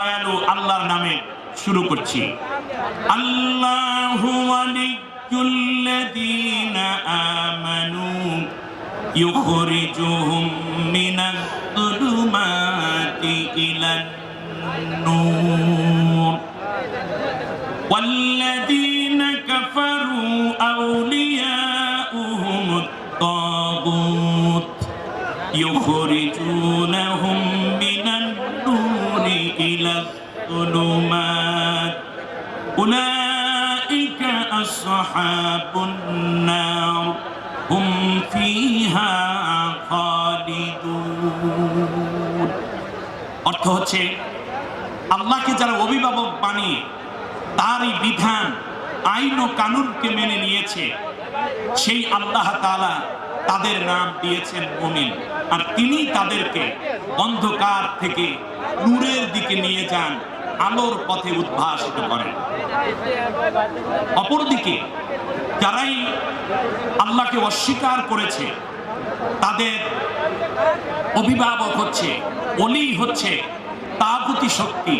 দয়ালু আল্লাহর নামে শুরু করছি আল্লাহু ওয়ালিয়ুল্লাযীনা আমানু ইউখরিজুহুম মিনাজ-যুলুমাতি ইলান নূর والذين كفروا أولياؤهم الطاغوت يخرجونهم من النور إلى الظلمات أولئك أصحاب النار هم فيها خالدون অর্থ হচ্ছে আল্লাহকে যারা অভিভাবক বানিয়ে তারই বিধান আইন ও কানুনকে মেনে নিয়েছে সেই আল্লাহ তাআলা তাদের নাম দিয়েছেন মুমিন আর তিনি তাদেরকে অন্ধকার থেকে নূরের দিকে নিয়ে যান, আলোর পথে উদ্ভাসিত করেন। অপরদিকে, যারাই আল্লাহকে অস্বীকার করেছে, তাদের অভিভাবক হচ্ছে অলি হচ্ছে, তাগুতি শক্তি,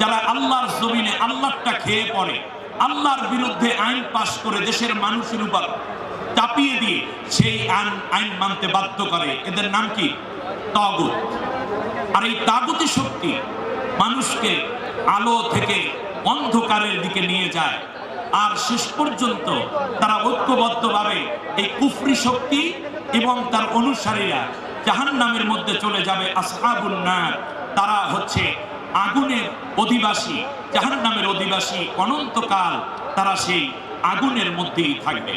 যারা আল্লাহর জমিনে আল্লাহটা খেয়ে পড়ে, আল্লাহর বিরুদ্ধে আইন পাশ করে দেশের মানুষের উপর চাপিয়ে দিয়ে সেই আইন আইন মানতে বাধ্য করে। এদের নাম কি? তাগুত। আর এই তাগুতি শক্তি মানুষকে আলো থেকে অন্ধকারের দিকে নিয়ে যায়। আর শেষ পর্যন্ত তারা ঐক্যবদ্ধভাবে এই কুফরি শক্তি এবং তার অনুসারীরা জাহান নামের মধ্যে চলে যাবে আসহাবুল নার। তারা হচ্ছে আগুনের অধিবাসী জাহান নামের অধিবাসী। অনন্তকাল তারা সেই আগুনের মধ্যেই থাকবে।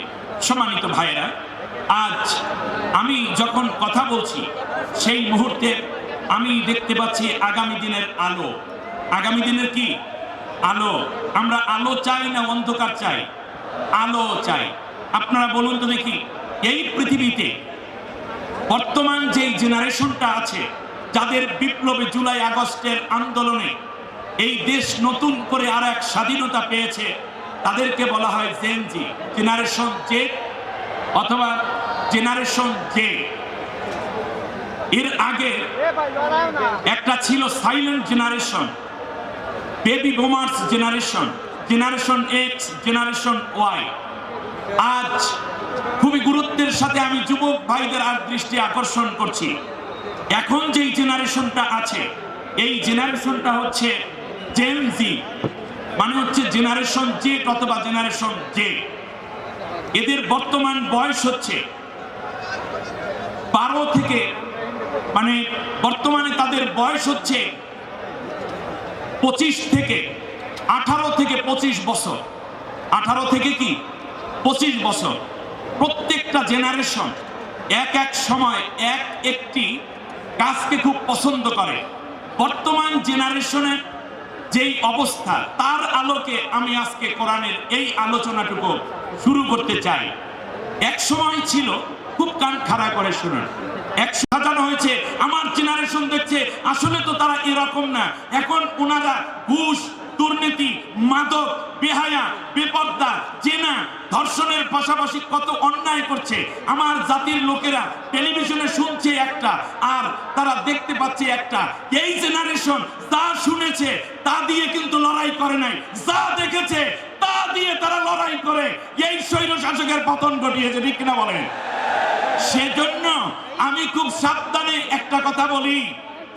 সম্মানিত ভাইয়েরা, আজ আমি যখন কথা বলছি, সেই মুহূর্তে আমি দেখতে পাচ্ছি আগামী দিনের আলো। আগামী দিনের কি? আলো। আমরা আলো চাই না অন্ধকার চাই? আলো চাই। আপনারা বলুন তো দেখি, এই পৃথিবীতে বর্তমান যে জেনারেশনটা আছে, যাদের বিপ্লবে জুলাই আগস্টের আন্দোলনে এই দেশ নতুন করে আর এক স্বাধীনতা পেয়েছে, তাদেরকে বলা হয় জেনজি। জেনারেশন জে অথবা জেনারেশন জে। এর আগে একটা ছিল silent generation baby boomers generation generation X generation Y আজ খুবই গুরুত্বের সাথে আমি যুবক ভাইদের আর দৃষ্টি আকর্ষণ করছি। এখন যেই জেনারেশনটা আছে এই জেনারেশনটা হচ্ছে জেন জি মানে হচ্ছে জেনারেশন জেড অথবা জেনারেশন জে এদের বর্তমান বয়স হচ্ছে বারো থেকে মানে বর্তমানে তাদের বয়স হচ্ছে পঁচিশ থেকে আঠারো থেকে পঁচিশ বছর। আঠারো থেকে কি? পঁচিশ বছর। প্রত্যেকটা জেনারেশন এক এক সময় এক একটি কাজকে খুব পছন্দ করে। বর্তমান জেনারেশনের যেই অবস্থা, তার আলোকে আমি আজকে কোরআনের এই আলোচনাটুকু শুরু করতে চাই। এক সময় ছিল, খুব কান খাড়া করে শুনুন। এক হয়েছে, আমার জেনারেশন দেখছে, আসলে তো তারা এরকম না। এখন ওনারা ঘুষ, দুর্নীতি, মাদক, বেহায়া, বেপর্দা জেনা ধর্ষণের পাশাপাশি কত অন্যায় করছে। আমার জাতির লোকেরা টেলিভিশনে শুনছে একটা, আর তারা দেখতে পাচ্ছে একটা। এই জেনারেশন তা শুনেছে, তা দিয়ে কিন্তু লড়াই করে নাই। যা দেখেছে দিয়ে তারা লড়াই করে, এই স্বৈর শাসকের পতন ঘটিয়েছে, ঠিক কিনা বলেন? সেজন্য আমি খুব সাবধানে একটা কথা বলি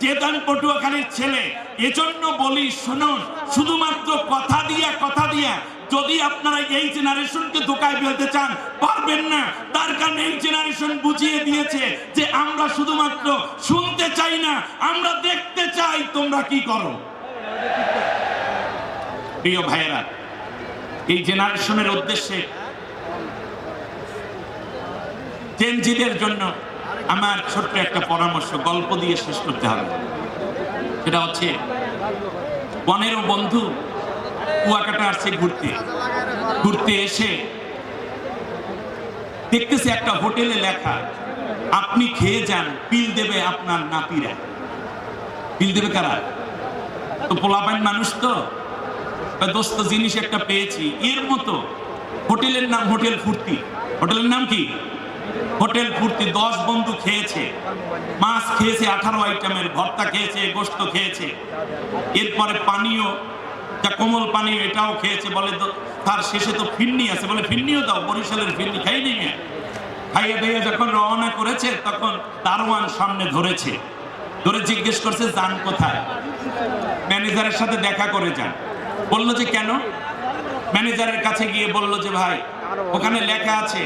চেতন পটুয়াখালীর ছেলে, এজন্য বলি, শুনুন, শুধুমাত্র কথা দিয়া কথা দিয়া, যদি আপনারা এই জেনারেশনকে ধোকায় ফেলতে চান, পারবেন না। তার কারণে এই জেনারেশন বুঝিয়ে দিয়েছে যে আমরা শুধুমাত্র শুনতে চাই না, আমরা দেখতে চাই তোমরা কি করো। প্রিয় ভাইয়েরা এই জেনারেশনের উদ্দেশ্যে জেনজিদের জন্য আমার ছোট্ট একটা পরামর্শ, গল্প দিয়ে শেষ করতে হবে। সেটা হচ্ছে, বনেরও বন্ধু কুয়াকাটা আসছে ঘুরতে ঘুরতে এসে দেখতেছে একটা হোটেলে লেখা, আপনি খেয়ে যান বিল দেবে আপনার নাতিরা। বিল দেবে কারা? তো পোলাপাইন মানুষ তো? দোস্ত জিনিস একটা পেয়েছি। এর মতো হোটেলের নাম হোটেল ফুর্তি। হোটেলের নাম কি? হোটেল ফুর্তি। দশ বন্ধু খেয়েছে। মাছ খেয়েছে, আঠারো আইটেমের। ভর্তা খেয়েছে, গোস্ত খেয়েছে। এরপরে পানীয়, যা কোমল পানীয়, এটাও খেয়েছে। বলে তার শেষে তো ফিরনি আছে। বলে, ফিরনিও দাও, বরিশালের ফিরনি, খাই নেই খাইয়ে দিয়ে যখন রওনা করেছে, তখন দারোয়ান সামনে ধরেছে। ধরে জিজ্ঞেস করছে যান কোথায়? ম্যানেজারের সাথে দেখা করে যান। বলল যে কেন? ম্যানেজারের কাছে গিয়ে বলল যে, ভাই, ওখানে লেখা আছে,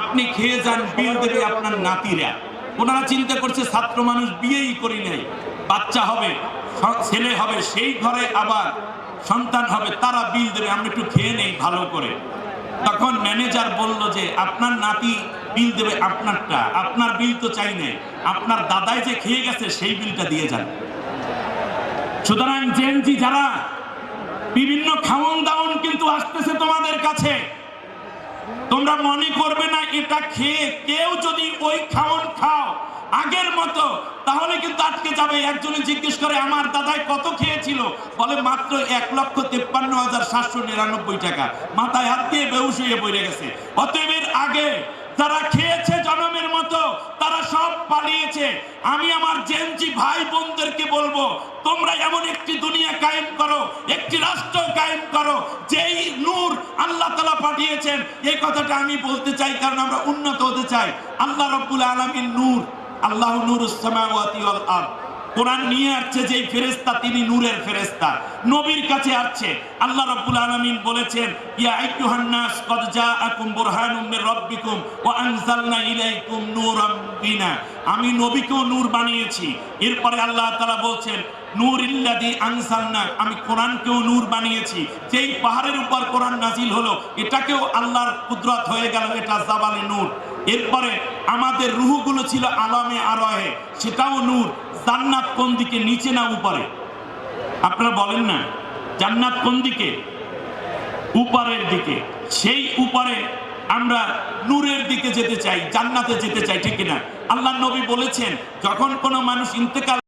আপনি খেয়ে যান, বিল দেবে আপনার নাতিরা। ওনারা চিন্তা করছে, ছাত্র মানুষ বিয়েই করি নাই, বাচ্চা হবে ছেলে হবে, সেই ঘরে আবার সন্তান হবে, তারা বিল দেবে, আমরা একটু খেয়ে নেই ভালো করে। তখন ম্যানেজার বলল যে, আপনার নাতি বিল দেবে আপনারটা, আপনার বিল তো চাই নাই, আপনার দাদাই যে খেয়ে গেছে, সেই বিলটা দিয়ে যান। সুতরাং জেনজি যারা বিভিন্ন খাওয়ন দাওয়ন কিন্তু আসতেছে তোমাদের কাছে। তোমরা মনে করবে না, এটা খেয়ে কেউ যদি ওই খাওয়ন খাও আগের মতো, তাহলে কিন্তু আটকে যাবে। একজনে জিজ্ঞেস করে, আমার দাদাই কত খেয়েছিল? বলে, মাত্র এক লক্ষ তেপ্পান্ন হাজার সাতশো নিরানব্বই টাকা। মাথায় হাত দিয়ে বেউস হয়ে পড়ে গেছে। অতএব এর আগে যারা খেয়েছে পালিয়েছে আমি আমার জেনজি ভাই বোনদেরকে বলব, তোমরা এমন একটি দুনিয়া কায়েম করো, একটি রাষ্ট্র কায়েম করো, যেই নূর আল্লাহ তালা পাঠিয়েছেন। এই কথাটা আমি বলতে চাই, কারণ আমরা উন্নত হতে চাই। আল্লাহ রব্বুল আলমীর নূর, আল্লাহ নূর ইসলাম আল আরদ। কোরআন নিয়ে আসছে যেই ফেরেস্তা তিনি নূরের ফেরেস্তা নবীর কাছে আসছে। আল্লাহ রাব্বুল আলামিন বলেছেন, ইয়া আইয়ুহান নাস কদ জাআকুম বুরহানুম মির রাব্বিকুম ওয়া আনজালনা ইলাইকুম নূরাম বিনা। আমি নবীকেও নূর বানিয়েছি। এরপরে আল্লাহ তাআলা বলছেন নূর ইল্লাদি আনসালনা আমি কোরআনকেও নূর বানিয়েছি। যেই পাহাড়ের উপর কোরআন নাজিল হলো, এটাকেও আল্লাহর কুদরত হয়ে গেল, এটা জাবালে নূর। এরপরে আমাদের রুহগুলো ছিল আলমে আরহে, সেটাও নূর। জান্নাত কোন দিকে, নিচে না উপরে? আপনারা বলেন না। জান্নাত কোন দিকে? উপরের দিকে। সেই উপরে আমরা নূরের দিকে যেতে চাই, জান্নাতে যেতে চাই, ঠিক কিনা? আল্লাহ নবী বলেছেন, যখন কোনো মানুষ ইন্তেকাল